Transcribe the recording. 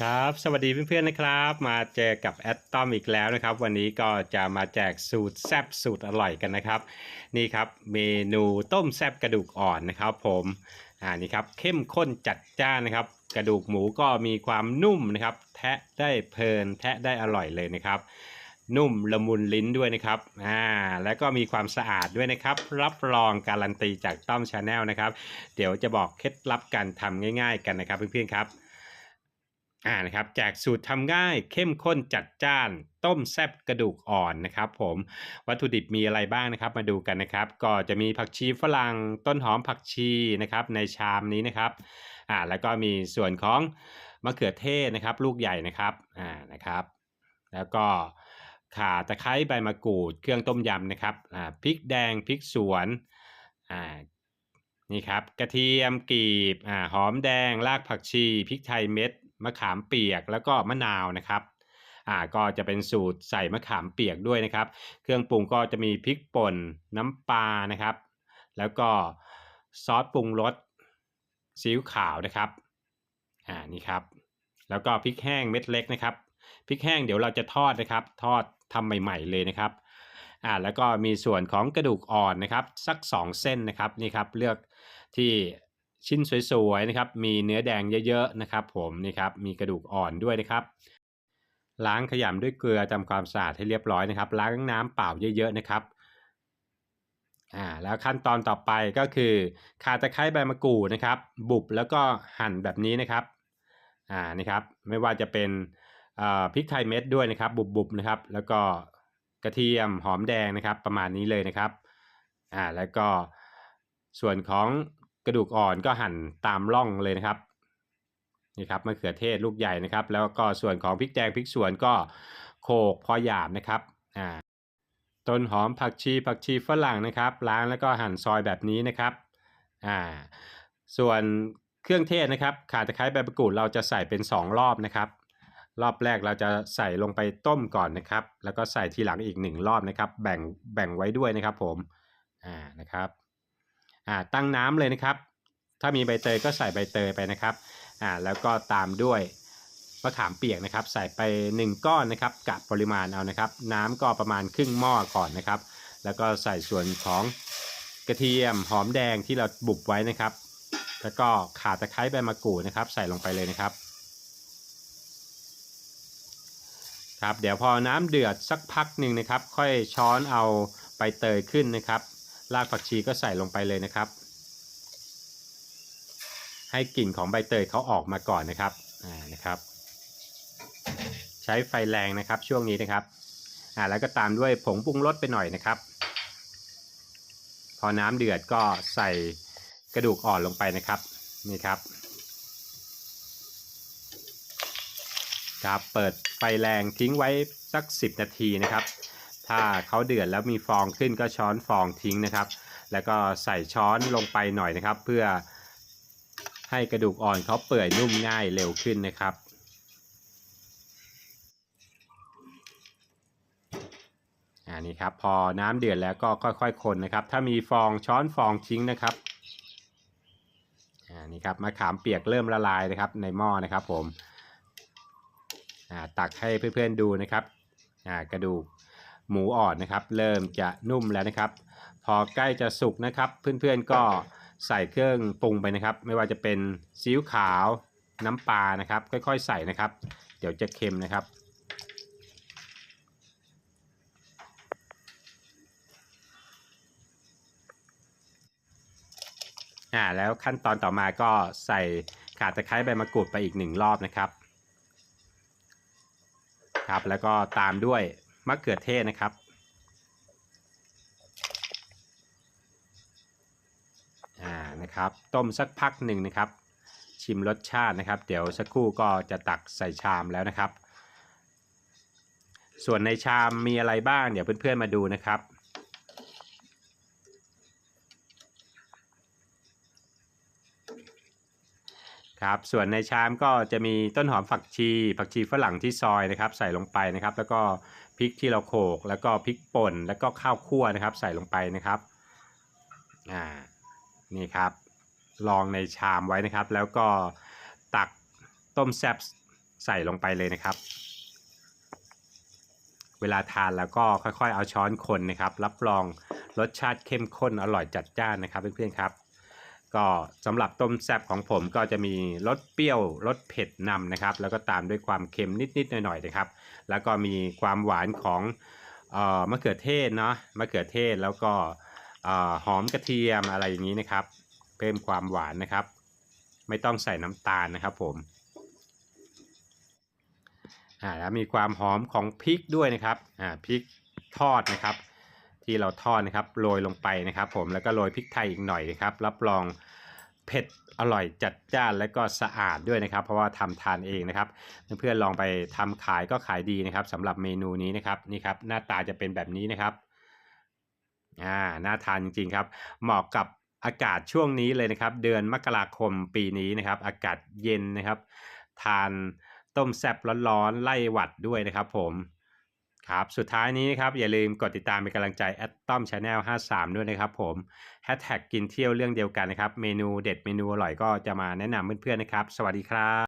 ครับ สวัสดีเพื่อนๆนะครับ มาเจอกับแอดตอมอีกแล้วนะครับ วันนี้ก็จะมาแจกสูตรแซบสูตรอร่อยกันนะครับ นี่ครับเมนูต้มแซบกระดูกอ่อนนะครับ ผมอ่านี่ครับเข้มข้นจัดจ้านนะครับ กระดูกหมูก็มีความนุ่มนะครับ แทะได้เพลิน แทะได้อร่อยเลยนะครับ นุ่มละมุนลิ้นด้วยนะครับอ่าแล้วก็มีความสะอาดด้วยนะครับ รับรองการันตีจากต้อมชาแนลนะครับ เดี๋ยวจะบอกเคล็ดลับการทำง่าย ๆ กันนะครับเพื่อนๆครับ อ่านะครับแจกสูตรทำง่ายเข้มข้นจัดจ้าน ต้มแซบกระดูกอ่อนนะครับผมวัตถุดิบมีอะไรบ้างนะครับ มาดูกันนะครับ ก็จะมีผักชีฝรั่งต้นหอมผักชีนะครับในชามนี้นะครับอ่าแล้วก็มีส่วนของมะเขือเทศนะครับ ลูกใหญ่นะครับอ่านะครับ แล้วก็ข่าตะไคร้ใบมะกรูด เครื่องต้มยำนะครับอ่าพริกแดงพริกสวนอ่านี่ครับกระเทียมกลีบอ่าหอมแดงรากผักชีพริกไทยเม็ด มะขามเปียกแล้วก็มะนาวนะครับอ่าก็จะเป็นสูตรใส่มะขามเปียกด้วยนะครับ เครื่องปรุงก็จะมีพริกป่นน้ำปลานะครับ แล้วก็ซอสปรุงรสซีอิ๊วขาวนะครับอ่านี่ครับ แล้วก็พริกแห้งเม็ดเล็กนะครับพริกแห้งเดี๋ยวเราจะทอดนะครับ ทอดทำใหม่ ๆเลยนะครับอ่าแล้วก็มีส่วนของกระดูกอ่อนนะครับ สัก 2 เส้นนะครับนี่ครับเลือกที่ ชิ้นสวยๆนะครับ มีเนื้อแดงเยอะๆนะครับ ผมนี่ครับ มีกระดูกอ่อนด้วยนะครับ ล้างขยำด้วยเกลือทำความสะอาดให้เรียบร้อยนะครับ ล้างน้ำเปล่าเยอะ ๆนะครับอ่าแล้วขั้นตอนต่อไปก็คือข่าตะไคร้ใบมะกรูดนะครับ บุบแล้วก็หั่นแบบนี้นะครับอ่านี่ครับไม่ว่าจะเป็นอ่าพริกไทยเม็ดด้วยนะครับ บุบๆนะครับ แล้วก็กระเทียมหอมแดงนะครับ ประมาณนี้เลยนะครับอ่าแล้วก็ส่วนของ กระดูกอ่อนก็หั่นตามร่องเลยนะครับนี่ครับมะเขือเทศลูกใหญ่นะครับ แล้วก็ส่วนของพริกแดงพริกสวนก็โขกพอหยาบนะครับอ่าต้นหอมผักชีผักชีฝรั่งนะครับ ล้างแล้วก็หั่นซอยแบบนี้นะครับอ่าส่วนเครื่องเทศนะครับข่าตะไคร้ใบมะกรูดเราจะใส่เป็น 2 รอบนะครับ รอบแรกเราจะใส่ลงไปต้มก่อนนะครับ แล้วก็ใส่ทีหลังอีก 1 รอบนะครับ แบ่งแบ่งไว้ด้วยนะครับผมอ่านะครับ ตั้งน้ำเลยนะครับ ถ้ามีใบเตยก็ใส่ใบเตยไปนะครับอ่าแล้วก็ตามด้วยมะขามเปียกนะครับ ใส่ไป 1 ก้อนนะครับกะปริมาณเอานะครับ น้ำก็ประมาณครึ่งหม้อก่อนนะครับ แล้วก็ใส่ส่วนของกระเทียมหอมแดงที่เราบุบไว้นะครับ แล้วก็ข่าตะไคร้ใบมะกรูดนะครับ ใส่ลงไปเลยนะครับครับเดี๋ยวพอน้ำเดือดสักพักหนึ่งนะครับ ค่อยช้อนเอาใบเตยขึ้นนะครับ รากผักชีก็ใส่ลงไปเลยนะครับ ให้กลิ่นของใบเตยเขาออกมาก่อนนะครับอ่านะครับ ใช้ไฟแรงนะครับช่วงนี้นะครับอ่าแล้วก็ตามด้วยผงปรุงรสไปหน่อยนะครับ พอน้ำเดือดก็ใส่กระดูกอ่อนลงไปนะครับนี่ครับครับเปิดไฟแรงทิ้งไว้สัก 10 นาทีนะครับ ถ้าเขาเดือดแล้วมีฟองขึ้นก็ช้อนฟองทิ้งนะครับ แล้วก็ใส่ช้อนลงไปหน่อยนะครับ เพื่อให้กระดูกอ่อนเขาเปื่อยนุ่มง่ายเร็วขึ้นนะครับอันนี้ครับพอน้ำเดือดแล้วก็ค่อยๆ คนนะครับ ถ้ามีฟองช้อนฟองทิ้งนะครับอันนี้ครับมะขามเปียกเริ่มละลายนะครับในหม้อนะครับผมอ่าตักให้เพื่อนๆดูนะครับอ่ากระดูก หมูอ่อนนะครับ เริ่มจะนุ่มแล้วนะครับ พอใกล้จะสุกนะครับ เพื่อนๆก็ใส่เครื่องปรุงไปนะครับ ไม่ว่าจะเป็นซีอิ๊วขาวน้ำปลานะครับ ค่อยๆ ใส่นะครับ เดี๋ยวจะเค็มนะครับอ่าแล้วขั้นตอนต่อมาก็ใส่ข่าตะไคร้ใบมะกรูดไปอีกหนึ่งรอบนะครับ ครับแล้วก็ตามด้วย มะเขือเทศนะครับ อ่า นะครับ ต้มสักพักหนึ่งนะครับ ชิมรสชาตินะครับ เดี๋ยวสักครู่ก็จะตักใส่ชามแล้วนะครับ ส่วนในชามมีอะไรบ้าง เดี๋ยวเพื่อนๆมาดูนะครับ ครับส่วนในชามก็จะมีต้นหอมฝักชี ผักชีฝรั่งที่ซอยนะครับ ใส่ลงไปนะครับ แล้วก็พริกที่เราโขลกแล้วก็พริกป่น แล้วก็ข้าวคั่วนะครับ ใส่ลงไปนะครับอ่านี่ครับ ลองในชามไว้นะครับ แล้วก็ตักต้มแซ่บใส่ลงไปเลยนะครับ เวลาทานแล้วก็ค่อยๆ เอาช้อนคนนะครับ รับรองรสชาติเข้มข้นอร่อยจัดจ้านนะครับเพื่อนๆครับ ก็สำหรับต้มแซ่บของผมก็จะมีรสเปรี้ยวรสเผ็ดนำนะครับ แล้วก็ตามด้วยความเค็มนิดๆหน่อยๆนะครับ แล้วก็มีความหวานของออมะเขือเทศเนาะมะเขือเทศแล้วก็หอมกระเทียมอะไรอย่างนี้นะครับ เพิ่มความหวานนะครับ ไม่ต้องใส่น้ำตาลนะครับผมอ่าแล้วมีความหอมของพริกด้วยนะครับอ่าพริกทอดนะครับ ที่เราทอดนะครับโรยลงไปนะครับ ผมแล้วก็โรยพริกไทยอีกหน่อยนะครับ รับรองเผ็ดอร่อยจัดจ้านและก็สะอาดด้วยนะครับ เพราะว่าทำทานเองนะครับ เพื่อนๆลองไปทำขายก็ขายดีนะครับสำหรับเมนูนี้นะครับนี่ครับหน้าตาจะเป็นแบบนี้นะครับอ่าน่าทานจริงๆครับ เหมาะกับอากาศช่วงนี้เลยนะครับ เดือนมกราคมปีนี้นะครับ อากาศเย็นนะครับ ทานต้มแซ่บร้อนๆไล่หวัดด้วยนะครับ ผม ครับสุดท้ายนี้นะครับอย่าลืมกดติดตามเป็นกำลังใจ a t o m Channel 53 ด้วยนะครับผมแฮชแท็กกินเที่ยวเรื่องเดียวกันนะครับ เมนูเด็ดเมนูอร่อยก็จะมาแนะนำเพื่อนๆนะครับ สวัสดีครับ